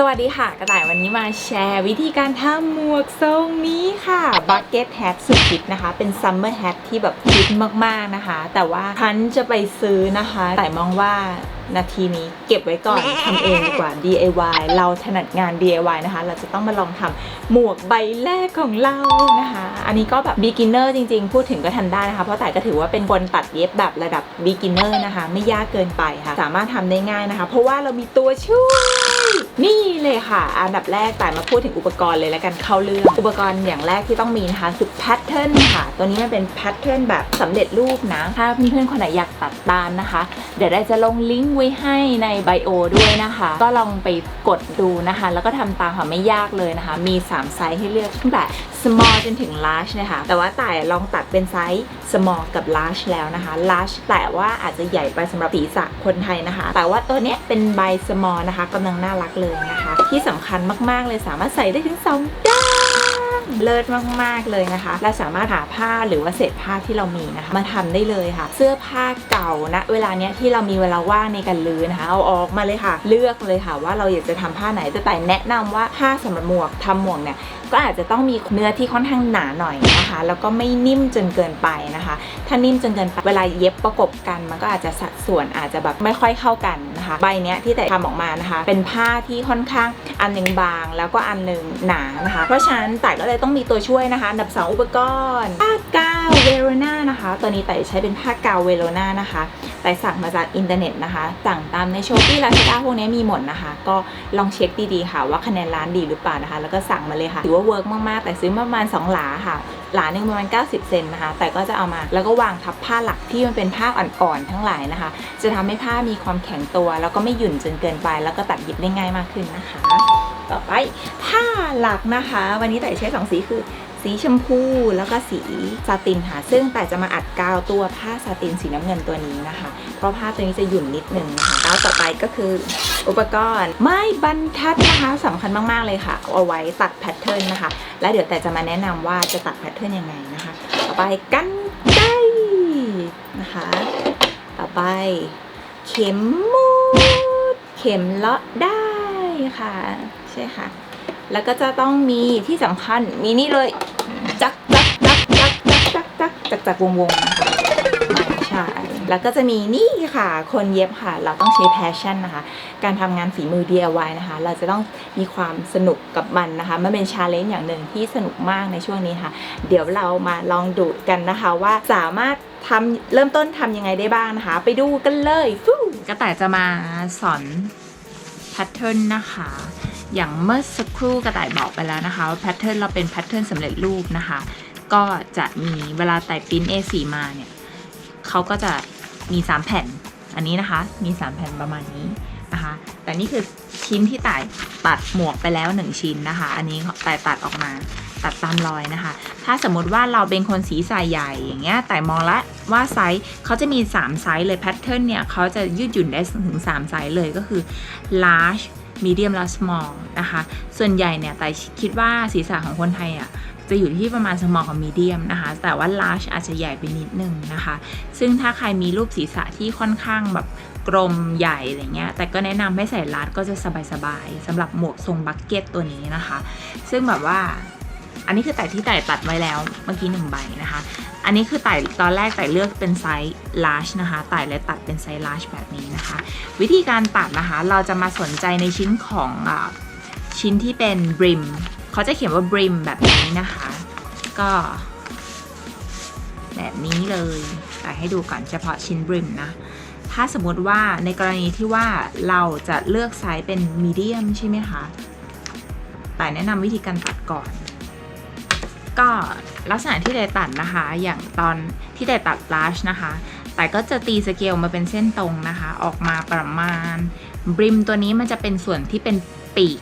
สวัสดีค่ะ กระต่ายวันนี้มาแชร์วิธีการทำหมวกทรงนี้ค่ะ Bucket Hat สุดฮิตนะคะ เป็น Summer Hat ที่แบบฮิตมากๆนะคะ แต่ว่าพันจะไปซื้อนะคะ แต่มองว่า นาทีนี้เก็บไว้ก่อนทำเองดีกว่า DIY เราถนัดงาน DIY นะคะ เราจะต้องมาลองทำหมวกใบแรกของเรานะคะ อันนี้ก็แบบ beginner จริง ๆ พูดถึงก็ทำได้นะคะ เพราะแต่ก็ถือว่าเป็นคนตัดเย็บแบบระดับ beginner นะคะ ไม่ยากเกินไปค่ะ สามารถทำได้ง่ายนะคะ เพราะว่าเรามีตัวช่วยนี่เลยค่ะ อันดับแรกแต่มาพูดถึงอุปกรณ์เลยแล้วกันเข้าเรื่องอุปกรณ์อย่างแรกที่ต้องมีนะคะคือแพทเทิร์นค่ะ ตัวนี้มันเป็นแพทเทิร์นแบบสำเร็จรูปนะถ้าเพื่อนๆคนไหนอยากตัดตามนะคะ เดี๋ยวได้จะลงลิงก์ไว้ให้ในไบโอด้วยนะคะ ก็ลองไปกดดูนะคะ แล้วก็ทำตามค่ะไม่ยากเลยนะคะ มี 3 ไซส์ให้เลือกตั้งแต่ small จนถึง large นะคะ แต่ว่าแต่ลองตัดเป็นไซส์ small กับ large แล้วนะคะ large แต่ว่าอาจจะใหญ่ไปสำหรับศีรษะคนไทยนะคะ แต่ว่าตัวเนี้ยเป็นใบ small นะคะกำลังน่ารักเลยนะคะ ที่สำคัญมากๆเลยสามารถใส่ได้ถึง 2 ด้าน เลิศมากๆเลยนะคะ และสามารถหาผ้าหรือว่าเศษผ้าที่เรามีนะคะ มาทำได้เลยค่ะ เสื้อผ้าเก่านะเวลาเนี้ยที่เรามีเวลาว่างในการลือนะคะเอาออกมาเลยค่ะ เลือกเลยค่ะว่าเราอยากจะทำผ้าไหนแต่แต่แนะนำว่าผ้าสำหรับหมวกทำหมวกเนี่ยก็อาจจะต้องมีเนื้อที่ค่อนข้างหนาหน่อยนะคะ แล้วก็ไม่นิ่มจนเกินไปนะคะ ถ้านิ่มจนเกินไปเวลาเย็บประกบกัน มันก็อาจจะสัดส่วนอาจจะแบบไม่ค่อยเข้ากันนะคะ ใบเนี้ยที่แต่ทำออกมานะคะ เป็นผ้าที่ค่อนข้างอันหนึ่งบาง แล้วก็อันหนึ่งหนานะคะ เพราะฉะนั้นแต่ก็เลยต้องมีตัวช่วยนะคะอันดับ2อุปกรณ์ผ้ากาวเวโรนานะคะ ตัวนี้แต่ใช้เป็นผ้ากาวเวโรนานะคะแต่สั่งมาจากอินเทอร์เน็ตนะคะสั่งตามในโช้อปปี้ลาซาด้าพวกนี้มีหมดนะคะ ก็ลองเช็คดีๆค่ะ ว่าคะแนนร้านดีหรือเปล่านะคะ แล้วก็สั่งมาเลยค่ะถือว่าเวิร์กมากๆ แต่ซื้อประมาณ 2 หลาค่ะ หลาหนึ่งประมาณ 90 เซนนะคะ แต่ก็จะเอามาแล้วก็วางทับผ้าหลักที่มันเป็นผ้าอ่อนๆทั้งหลายนะคะ จะทำให้ผ้ามีความแข็งตัว แล้วก็ไม่หยุ่นจนเกินไป แล้วก็ตัดเย็บได้ง่ายมากขึ้นนะคะ ต่อไปผ้าหลักนะคะ วันนี้แต่ใช้สองสีคือสีชมพูแล้วก็สีซาตินค่ะ ซึ่งแต่จะมาอัดกาวตัวผ้าซาตินสีน้ำเงินตัวนี้นะคะ เพราะผ้าตัวนี้จะหยุ่นนิดนึงนะคะแล้วต่อไปก็คืออุปกรณ์ไม้บรรทัดนะคะสำคัญมาก ๆ เลยค่ะ เอาไว้ตัดแพทเทิร์นนะคะ และเดี๋ยวแต่จะมาแนะนำว่าจะตัดแพทเทิร์นยังไงนะคะ ต่อไปกันไกนะคะ ต่อไป เข็มมูด เข็มเลาะได้ค่ะ ใช่ค่ะ แล้วก็จะต้องมีที่สำคัญมีนี่เลย จักจักจักจักจักจักจักจักจักวงวงนะคะใช่ แล้วก็จะมีนี่ค่ะ คนเย็บค่ะ เราต้องใช้ passion นะคะ การทำงานฝีมือ DIY นะคะ เราจะต้องมีความสนุกกับมันนะคะ มันเป็นชาเลนจ์อย่างหนึ่งที่สนุกมากในช่วงนี้ค่ะ เดี๋ยวเรามาลองดูกันนะคะว่าสามารถทำเริ่มต้นทำยังไงได้บ้างนะคะ ไปดูกันเลยฟูกระต่ายจะมาสอนแพทเทิร์นนะคะ อย่างเมื่อสักครู่กระต่ายบอกไปแล้วนะคะว่าแพทเทิร์นเราเป็นแพทเทิร์นสำเร็จรูปนะคะ ก็จะมีเวลาไต่ปิ้น A4 มาเนี่ยเขาก็จะมี 3 แผ่นอันนี้นะคะมี 3 แผ่นประมาณนี้นะคะ แต่นี่คือชิ้นที่ต่ายตัดหมวกไปแล้ว 1 ชิ้นนะคะ อันนี้ต่ายตัดออกมาตัดตามรอยนะคะ ถ้าสมมติว่าเราเป็นคนสีสายใหญ่อย่างเงี้ย แต่มองละว่าไซส์เขาจะมี 3 ไซส์เลยแพทเทิร์นเนี่ยเขาจะยืดหยุ่นได้ถึง 3 ไซส์เลยก็คือ large medium และ small นะคะ ส่วนใหญ่เนี่ยแต่คิดว่าศีรษะของคนไทยอะจะอยู่ที่ประมาณ small กับ medium นะคะ แต่ว่า large อาจจะใหญ่ไปนิดนึงนะคะ ซึ่งถ้าใครมีรูปศีรษะที่ค่อนข้างแบบกลมใหญ่อะไรเงี้ย แต่ก็แนะนำให้ใส่ลาดก็จะสบายๆสำหรับหมวกทรงบักเก็ตตัวนี้นะคะ ซึ่งแบบว่า อันนี้คือแต่ที่แต่ตัดไว้แล้วเมื่อกี้หนึ่งใบนะคะ อันนี้คือไต่ตอนแรกไต่เลือกเป็นไซส์ large นะคะไต่เลยตัดเป็นไซส์ large แบบนี้นะคะ วิธีการตัดนะคะเราจะมาสนใจในชิ้นของอชิ้นที่เป็น brim เขาจะเขียนว่า brim แบบนี้นะคะ ก็ แบบนี้เลยแต่ให้ดูก่อนเฉพาะชิ้น brim นะถ้าสมมติว่าในกรณีที่ว่าเราจะเลือกไซส์เป็น medium ใช่ไหมคะ แต่แนะนำวิธีการตัดก่อน ก็ลักษณะที่ได้ตัดนะคะ อย่างตอนที่ได้ตัด large นะคะ แต่ก็จะตีสเกลมาเป็นเส้นตรงนะคะ ออกมาประมาณบริมตัวนี้มันจะเป็นส่วนที่เป็นปีก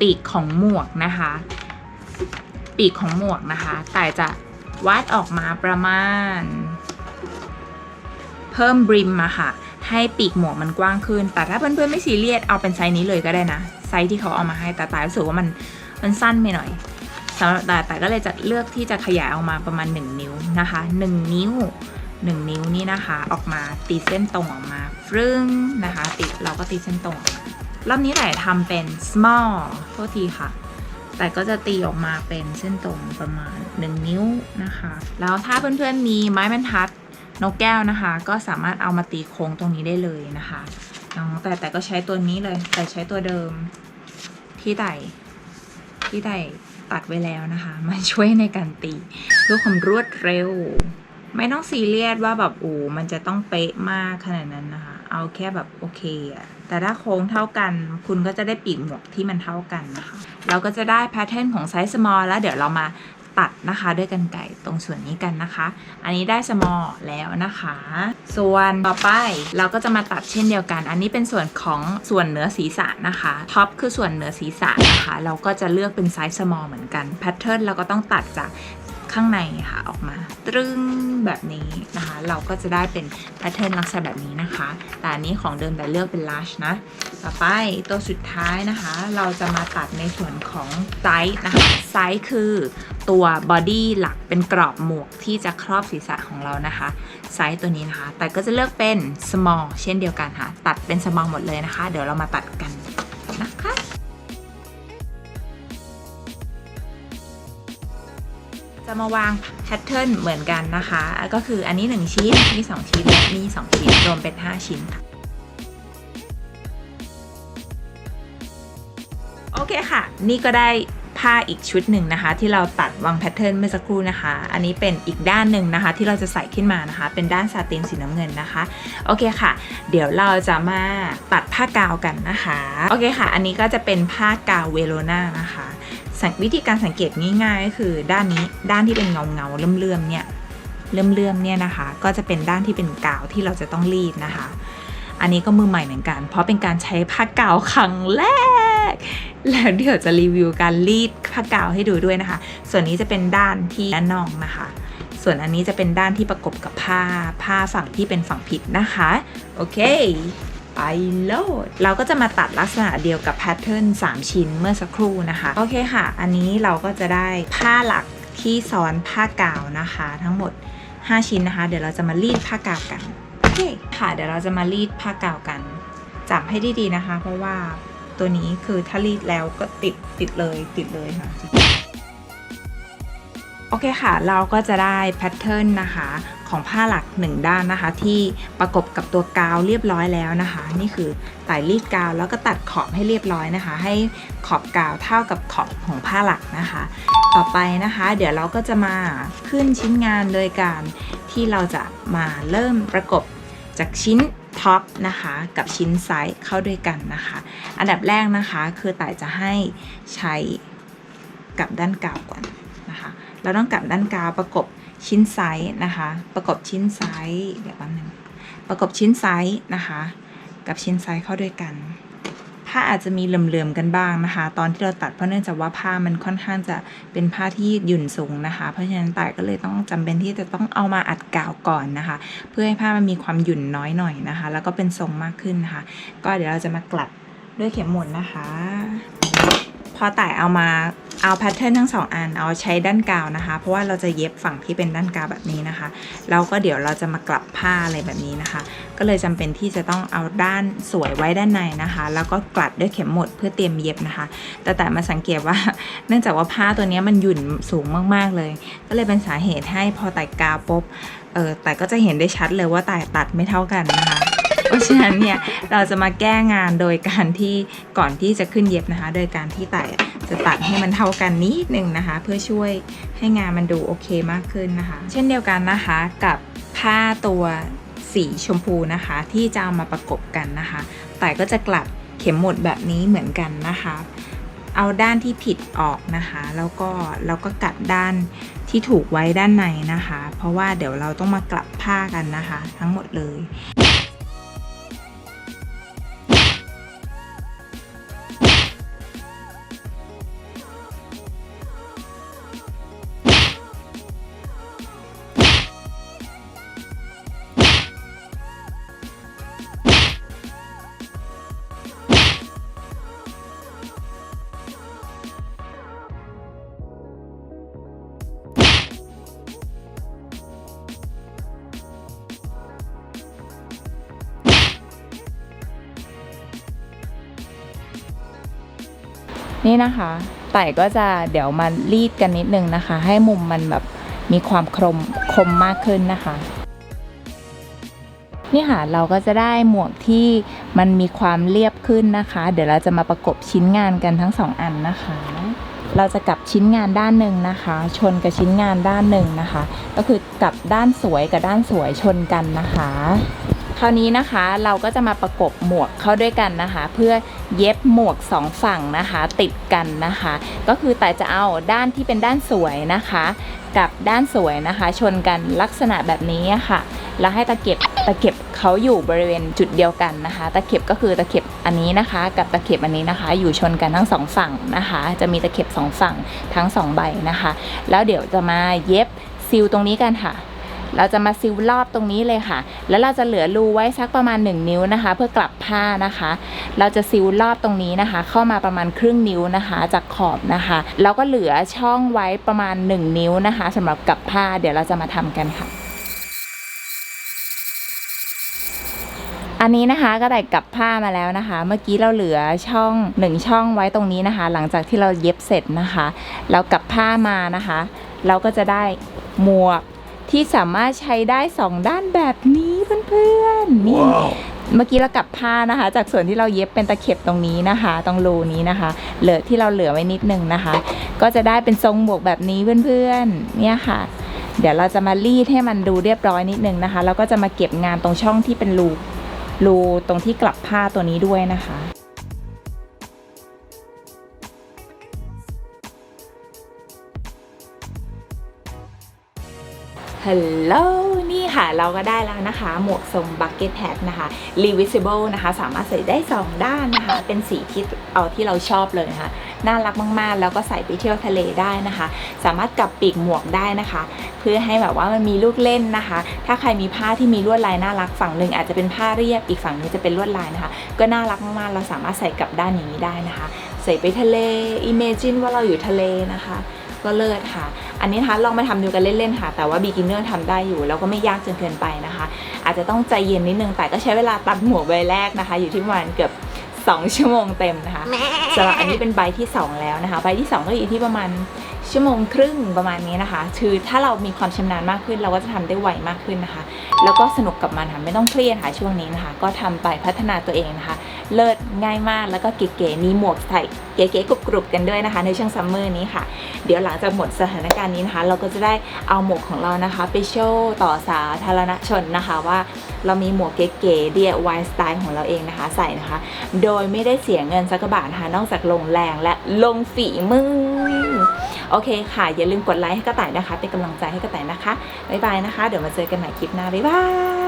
ปีกของหมวกนะคะ ปีกของหมวกนะคะ แต่จะวัดออกมาประมาณ เพิ่มบริมอะค่ะ ให้ปีกหมวกมันกว้างขึ้น แต่ถ้าเพื่อนๆไม่ซีเรียสเอาเป็นไซส์นี้เลยก็ได้นะ ไซส์ที่เขาเอามาให้แต่ตายรู้สึกว่ามันมันสั้นไปหน่อย สำหรับแต่แต่ก็เลยจะเลือกที่จะขยายออกมาประมาณ 1 นิ้วนะคะ 1 นิ้ว 1 นิ้วนี่นะคะ ออกมาตีเส้นตรงออกมาฟรึ้งนะคะติดเราก็ตีเส้นตรงรอบนี้แต่ทำเป็น small โทษทีค่ะ แต่ก็จะตีออกมาเป็นเส้นตรงประมาณ 1 นิ้วนะคะ แล้วถ้าเพื่อนๆมีไม้บรรทัดนกแก้วนะคะ ก็สามารถเอามาตีโค้งตรงนี้ได้เลยนะคะน้องแต่แต่ก็ใช้ตัวนี้เลย แต่ใช้ตัวเดิมที่ไต่ที่ไต่ ตัดไว้แล้วนะคะ มันช่วยในการตีเพื่อความรวดเร็ว ไม่ต้องซีเรียสว่าแบบโอ้มันจะต้องเป๊ะมากขนาดนั้นนะคะ เอาแค่แบบโอเคอะแต่ถ้าโค้งเท่ากัน คุณก็จะได้ปีกหมวกที่มันเท่ากันนะคะ เราก็จะได้แพทเทิร์นของไซส์ small แล้วเดี๋ยวเรามา ตัดนะคะด้วยกันไก่ตรงส่วนนี้กันนะคะ อันนี้ได้สมอแล้วนะคะ ส่วนต่อไปเราก็จะมาตัดเช่นเดียวกัน อันนี้เป็นส่วนของส่วนเหนือศีรษะนะคะท็อปคือส่วนเหนือศีรษะนะคะ เราก็จะเลือกเป็นไซส์สมอเหมือนกันแพทเทิร์นเราก็ต้องตัดจาก ข้างในค่ะออกมาตรึงแบบนี้นะคะ เราก็จะได้เป็นแพทเทิร์นลักษณะแบบนี้นะคะ แต่อันนี้ของเดิมแต่เลือกเป็น large นะ ต่อไปตัวสุดท้ายนะคะ เราจะมาตัดในส่วนของไซส์นะคะไซส์คือตัวบอดี้หลักเป็นกรอบหมวกที่จะครอบศีรษะของเรานะคะไซส์ตัวนี้นะคะ แต่ก็จะเลือกเป็น small เช่นเดียวกันค่ะ ตัดเป็น small หมดเลยนะคะ เดี๋ยวเรามาตัดกันนะคะ จะมาวางแพทเทิร์นเหมือนกันนะคะ ก็คืออันนี้ 1 ชิ้น นี่ 2 ชิ้นและนี่ 2 ชิ้น รวมเป็น 5 ชิ้นค่ะโอเคค่ะ นี่ก็ได้ผ้าอีกชุดหนึ่งนะคะ ที่เราตัดวางแพทเทิร์นเมื่อสักครู่นะคะ อันนี้เป็นอีกด้านหนึ่งนะคะ ที่เราจะใส่ขึ้นมานะคะ เป็นด้านซาตินสีน้ำเงินนะคะ โอเคค่ะ เดี๋ยวเราจะมาตัดผ้ากาวกันนะคะ โอเคค่ะ อันนี้ก็จะเป็นผ้ากาวเวโรนานะคะ วิธีการสังเกตง่ายๆก็คือด้านนี้ด้านที่เป็นเงาเงาๆเลื่อมเนี่ยเลื่อมๆเนี่ยนะคะ ก็จะเป็นด้านที่เป็นกาวที่เราจะต้องรีดนะคะ อันนี้ก็มือใหม่เหมือนกัน เพราะเป็นการใช้ผ้ากาวครั้งแรก แล้วเดี๋ยวจะรีวิวการรีดผ้ากาวให้ดูด้วยนะคะ ส่วนนี้จะเป็นด้านที่ด้านนอกนะคะ ส่วนอันนี้จะเป็นด้านที่ประกบกับผ้าผ้าฝั่งที่เป็นฝั่งผิดนะคะ โอเค ไปโลด เราก็จะมาตัดลักษณะเดียวกับแพทเทิร์น3 ชิ้นเมื่อสักครู่นะคะ โอเคค่ะ อันนี้เราก็จะได้ผ้าหลักที่ซ้อนผ้ากาวนะคะ ทั้งหมด 5 ชิ้นนะคะ เดี๋ยวเราจะมารีดผ้ากาวกันโอเคค่ะ เดี๋ยวเราจะมารีดผ้ากาวกัน จับให้ดีๆนะคะ เพราะว่าตัวนี้คือถ้ารีดแล้วก็ติดติดเลยติดเลยค่ะ โอเคค่ะ เราก็จะได้แพทเทิร์นนะคะของผ้าหลักหนึ่งด้านนะคะ ที่ประกบกับตัวกาวเรียบร้อยแล้วนะคะ นี่คือไต่รีดกาวแล้วก็ตัดขอบให้เรียบร้อยนะคะ ให้ขอบกาวเท่ากับขอบของผ้าหลักนะคะ ต่อไปนะคะ เดี๋ยวเราก็จะมาขึ้นชิ้นงานโดยการที่เราจะมาเริ่มประกบจากชิ้นท็อปนะคะกับชิ้นไซส์เข้าด้วยกันนะคะ อันดับแรกนะคะคือต่ายจะให้ใช้กับด้านกาวก่อน เราต้องกลับด้านกาวประกบชิ้นไซส์นะคะ ประกบชิ้นไซส์เดี๋ยวแป๊บนึงประกบชิ้นไซส์นะคะ กับชิ้นไซส์เข้าด้วยกัน ผ้าอาจจะมีเหลื่อมๆกันบ้างนะคะ ตอนที่เราตัดเพราะเนื่องจากว่าผ้ามันค่อนข้างจะเป็นผ้าที่ยืดหยุ่นสูงนะคะ เพราะฉะนั้นตายก็เลยต้องจำเป็นที่จะต้องเอามาอัดกาวก่อนนะคะ เพื่อให้ผ้ามันมีความหยุ่นน้อยหน่อยนะคะ แล้วก็เป็นทรงมากขึ้นนะคะ ก็เดี๋ยวเราจะมากลัดด้วยเข็มหมุนนะคะ อต่ายเอามาเอาแพทเทิร์นทั้งสองอันเอาใช้ด้านกาวนะคะ เพราะว่าเราจะเย็บฝั่งที่เป็นด้านกาวแบบนี้นะคะ แล้วก็เดี๋ยวเราจะมากลับผ้าอะไรแบบนี้นะคะ ก็เลยจำเป็นที่จะต้องเอาด้านสวยไว้ด้านในนะคะ แล้วก็กลัดด้วยเข็มหมดเพื่อเตรียมเย็บนะคะ แต่แต่มาสังเกตว่าเนื่องจากว่าผ้าตัวนี้มันหยุ่นสูงมากๆเลย ก็เลยเป็นสาเหตุให้พอต่ายกาวปุ๊บเออแต่ก็จะเห็นได้ชัดเลยว่าต่ายตัดไม่เท่ากันนะคะ เพราะฉะนั้นเนี่ยเราจะมาแก้งานโดยการที่ก่อนที่จะขึ้นเย็บนะคะ โดยการที่ต่จะตัดให้มันเท่ากันนิดนึงนะคะ เพื่อช่วยให้งานมันดูโอเคมากขึ้นนะคะ เช่นเดียวกันนะคะกับผ้าตัวสีชมพูนะคะ ที่จะเอามาประกบกันนะคะต่ก็จะกลัดเข็มหมดแบบนี้เหมือนกันนะคะ เอาด้านที่ผิดออกนะคะ แล้วก็แล้วก็กัดด้านที่ถูกไว้ด้านในนะคะ เพราะว่าเดี๋ยวเราต้องมากลับผ้ากันนะคะ ทั้งหมดเลย นี่นะคะไต่ก็จะเดี๋ยวมารีดกันนิดนึงนะคะ ให้มุมมันแบบมีความคมคมมากขึ้นนะคะ นี่ค่ะเราก็จะได้หมวกที่มันมีความเรียบขึ้นนะคะ เดี๋ยวเราจะมาประกบชิ้นงานกันทั้งสองอันนะคะ เราจะกลับชิ้นงานด้านหนึ่งนะคะ ชนกับชิ้นงานด้านหนึ่งนะคะ ก็คือกลับด้านสวยกับด้านสวยชนกันนะคะ คราวนี้นะคะเราก็จะมาประกบหมวกเข้าด้วยกันนะคะ เพื่อเย็บหมวกสองฝั่งนะคะ ติดกันนะคะ ก็คือแต่จะเอาด้านที่เป็นด้านสวยนะคะ กับด้านสวยนะคะ ชนกันลักษณะแบบนี้ค่ะ แล้วให้ตะเข็บตะเข็บเขาอยู่บริเวณจุดเดียวกันนะคะ ตะเข็บก็คือตะเข็บอันนี้นะคะ กับตะเข็บอันนี้นะคะ อยู่ชนกันทั้งสองฝั่งนะคะ จะมีตะเข็บสองฝั่งทั้งสองใบนะคะ แล้วเดี๋ยวจะมาเย็บซิลตรงนี้กันค่ะ เราจะมาซิลรอบตรงนี้เลยค่ะ แล้วเราจะเหลือรูไว้สักประมาณ 1 นิ้วนะคะ เพื่อกลับผ้านะคะ เราจะซิลรอบตรงนี้นะคะ เข้ามาประมาณครึ่งนิ้วนะคะ จากขอบนะคะแล้วก็เหลือช่องไว้ประมาณ 1 นิ้วนะคะสำหรับกลับผ้าเดี๋ยวเราจะมาทำกันค่ะอันนี้นะคะก็ได้กลับผ้ามาแล้วนะคะ เมื่อกี้เราเหลือช่องหนึ่งช่องไว้ตรงนี้นะคะ หลังจากที่เราเย็บเสร็จนะคะ เรากลับผ้ามานะคะ เราก็จะได้หมวก ที่สามารถใช้ได้สองด้านแบบนี้เพื่อนๆนี่เมื่อกี้เรากลับผ้านะคะ จากส่วนที่เราเย็บเป็นตะเข็บตรงนี้นะคะตรงรูนี้นะคะ เหลือที่เราเหลือไว้นิดนึงนะคะ ก็จะได้เป็นทรงหมวกแบบนี้เพื่อนๆเนี่ยค่ะ เดี๋ยวเราจะมารีดให้มันดูเรียบร้อยนิดนึงนะคะแล้วก็จะมาเก็บงานตรงช่องที่เป็นรูรูตรงที่กลับผ้าตัวนี้ด้วยนะคะ ฮัลโหลนี่ค่ะเราก็ได้แล้วนะคะ หมวกทรง bucket hat นะคะ reversible นะคะ สามารถใส่ได้ 2 ด้านนะคะ เป็นสีที่เอาที่เราชอบเลยนะคะ น่ารักมากๆ แล้วก็ใส่ไปเที่ยวทะเลได้นะคะ สามารถกลับปีกหมวกได้นะคะ เพื่อให้แบบว่ามันมีลูกเล่นนะคะ ถ้าใครมีผ้าที่มีลวดลายน่ารักฝั่งหนึ่งอาจจะเป็นผ้าเรียบอีกฝั่งนึงจะเป็นลวดลายนะคะ ก็น่ารักมากๆ เราสามารถใส่กลับด้านอย่างนี้ได้นะคะ ใส่ไปทะเล imagine ว่าเราอยู่ทะเลนะคะ ก็เลิศค่ะ อันนี้นะคะลองมาทำดูกันเล่นๆค่ะ แต่ว่า beginner ทำได้อยู่ แล้วก็ไม่ยากจนเกินไปนะคะ อาจจะต้องใจเย็นนิดนึง แต่ก็ใช้เวลาตัดหมวกใบแรกนะคะ อยู่ที่ประมาณเกือบ2 ชั่วโมงเต็มนะคะสำหรับอันนี้เป็นใบที่ 2 แล้วนะคะ ใบที่ 2 ก็อยู่ที่ประมาณ ชั่วโมงครึ่งประมาณนี้นะคะ คือถ้าเรามีความชำนาญมากขึ้น เราก็จะทำได้ไวมากขึ้นนะคะ แล้วก็สนุกกับมันค่ะไม่ต้องเครียดค่ะช่วงนี้นะคะ ก็ทำไปพัฒนาตัวเองนะคะ เลิศง่ายมากแล้วก็เก๋ๆมีหมวกใส่เก๋ๆกรุบๆกันด้วยนะคะ ในช่วงซัมเมอร์นี้ค่ะ เดี๋ยวหลังจากหมดสถานการณ์นี้นะคะ เราก็จะได้เอาหมวกของเรานะคะ ไปโชว์ต่อสาธารณชนนะคะว่าเรามีหมวกเก๋ๆ DIY สไตล์ของเราเองนะคะใส่นะคะ โดยไม่ได้เสียเงินสักบาทนะคะนอกจากลงแรงและลงฝีมือ โอเคค่ะ อย่าลืมกดไลค์ให้กระต่ายนะคะ เป็นกำลังใจให้กระต่ายนะคะ บ๊ายบายนะคะ เดี๋ยวมาเจอกันใหม่คลิปหน้า บ๊ายบาย